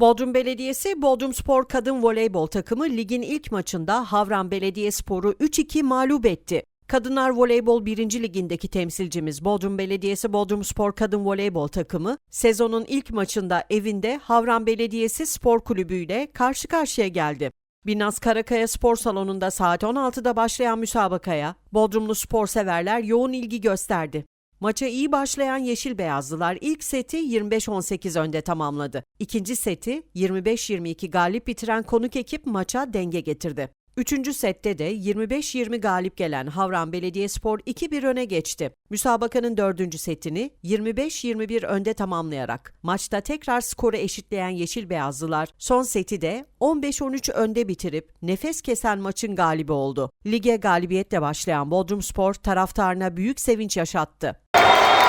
Bodrum Belediyesi Bodrum Spor Kadın Voleybol takımı ligin ilk maçında Havran Belediyespor'u 3-2 mağlup etti. Kadınlar Voleybol 1. Ligindeki temsilcimiz Bodrum Belediyesi Bodrum Spor Kadın Voleybol takımı sezonun ilk maçında evinde Havran Belediyesi Spor Kulübü ile karşı karşıya geldi. Binaz Karakaya Spor Salonu'nda saat 16'da başlayan müsabakaya Bodrumlu spor severler yoğun ilgi gösterdi. Maça iyi başlayan Yeşil Beyazlılar ilk seti 25-18 önde tamamladı. İkinci seti 25-22 galip bitiren konuk ekip maça denge getirdi. Üçüncü sette de 25-20 galip gelen Havran Belediyespor 2-1 öne geçti. Müsabakanın dördüncü setini 25-21 önde tamamlayarak maçta tekrar skoru eşitleyen Yeşil Beyazlılar son seti de 15-13 önde bitirip nefes kesen maçın galibi oldu. Lige galibiyetle başlayan Bodrumspor taraftarına büyük sevinç yaşattı. Thank you.